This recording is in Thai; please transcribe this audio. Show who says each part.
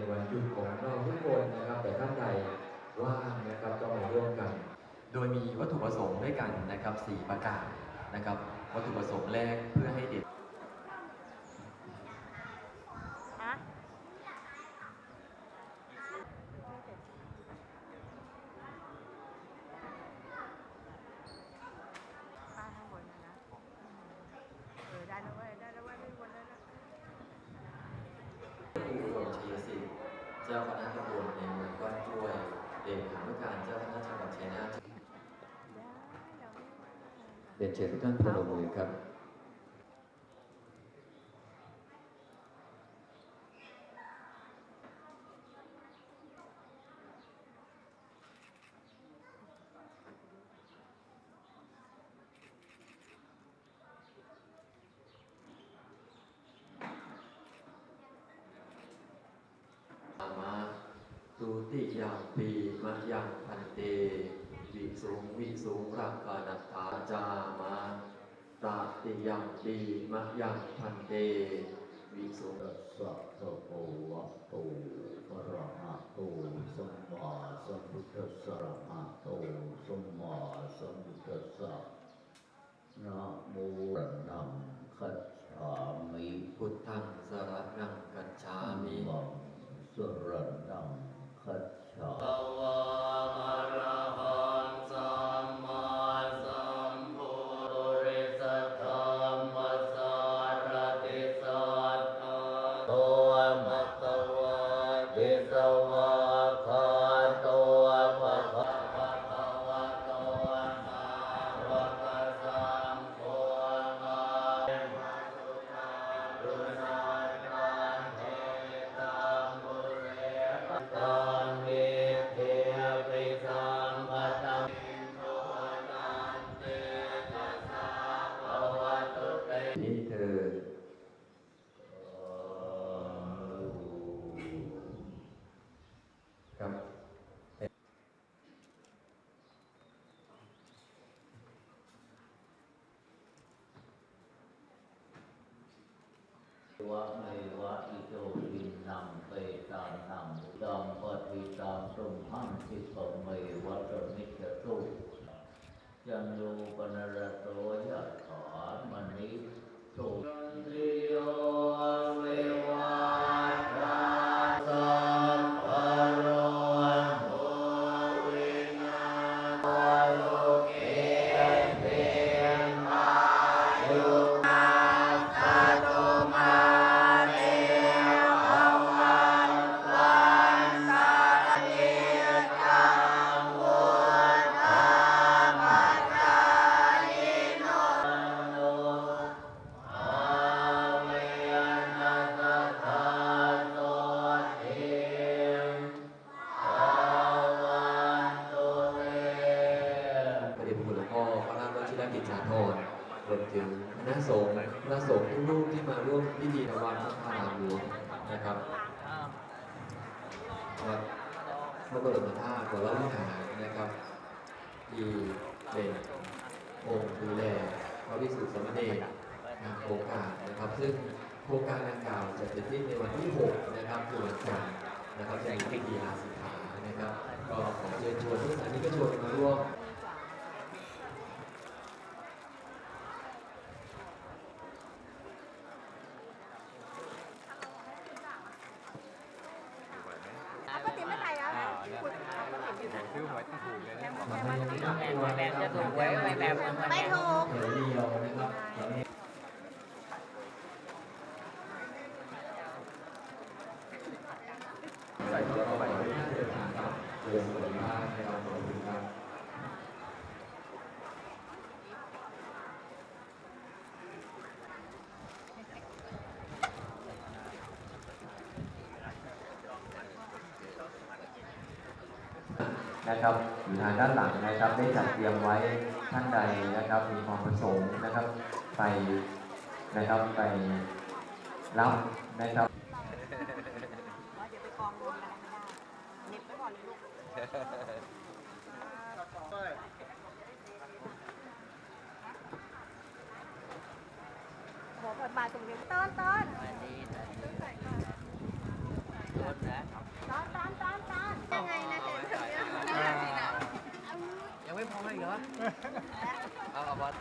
Speaker 1: เป็นวันหยุดของเราทุกคนนะครับ แต่ท่านใดว่างนะครับก็มาร่วมกัน
Speaker 2: โดยมีวัตถุประสงค์ด้วยกันนะครับสี่ประการนะครับ วัตถุประสงค์แรกเพื่อให้เด็ก
Speaker 3: ฮะป้าข้างบนนะนะเออได้แล้วเว้ยได้แล้วเว้ยไม่บนได้แล้ว
Speaker 2: ผู้อุดมชัยศิษย์เจ้าคณะตำบลในเมืองก้อนกล้วยเลขานุการเจ้าคณะจังหวัดชัยนาท
Speaker 1: เรียนเชิญทุกท่านพนมมือครับ
Speaker 2: อามา ตุติยาปีมะยังพันเต วิสุงวิสุงรักกานัตตาจามาตาติยาปีมะยังพันเต วิสุง
Speaker 4: ดิสวะ วะเมวะ
Speaker 2: อิ
Speaker 4: โตวินนังเปตานังดังปฏิตังตุมหังสิปะเมวะสมิจตุจันโยปนรโตยะถามณิโสติโยเววะตาสัมปโรโมวินาโล กิ
Speaker 2: จจาโทนรวมถึงคณะสงฆ์พระสงฆ์ทุกรูปที่มาร่วมพิธีในวันพระพารามหลวงนะครับวัดพระบรมธาตุวรวิหารนะครับที่เป็นองค์ดูแลพระวิสุทธิสมณรนะโครงการนะครับ ซึ่งโครงการดังกล่าวจะเสร็จสิ้นในวันที่ 6 นะครับคือวันจันทร์นะครับจะมีพิธีลาสิกขานะครับ ก็ขอเชิญชวนทุกสานิกชนมาร่วม
Speaker 3: เอาป้าติ๋มไม่ไปอะคุณเอาป้าติ๋มอยู่ไหน
Speaker 5: ซื้อหวยต้องถูกเลยนะบอก
Speaker 1: มาให้ทุกท่าน
Speaker 6: แบบจะถูกไว้ไว้แบบ
Speaker 3: ไม่ถูก
Speaker 1: เดี๋ยวเดียวนะครับตอนนี้ใส่เข้าไปเดินทางครับเดินสวยมากนะครับขอบคุณค
Speaker 2: นะครับอยู่ทางด้านหลังนะครับได้จัดเตรียมไว้ท่านใดนะครับมีความประสงค์นะครับไปนะครับไปรับนะครับ
Speaker 3: ว่าเดี๋ยวไปกองรวมกันไม่ได้เน็บไปก่อนเลยลูกขอเปิดบาทตรงนี้ต้นต้น
Speaker 6: อันต้นี้นะรถนะ
Speaker 3: ไม่พอไหมเหรอ
Speaker 6: เอาเอาบอส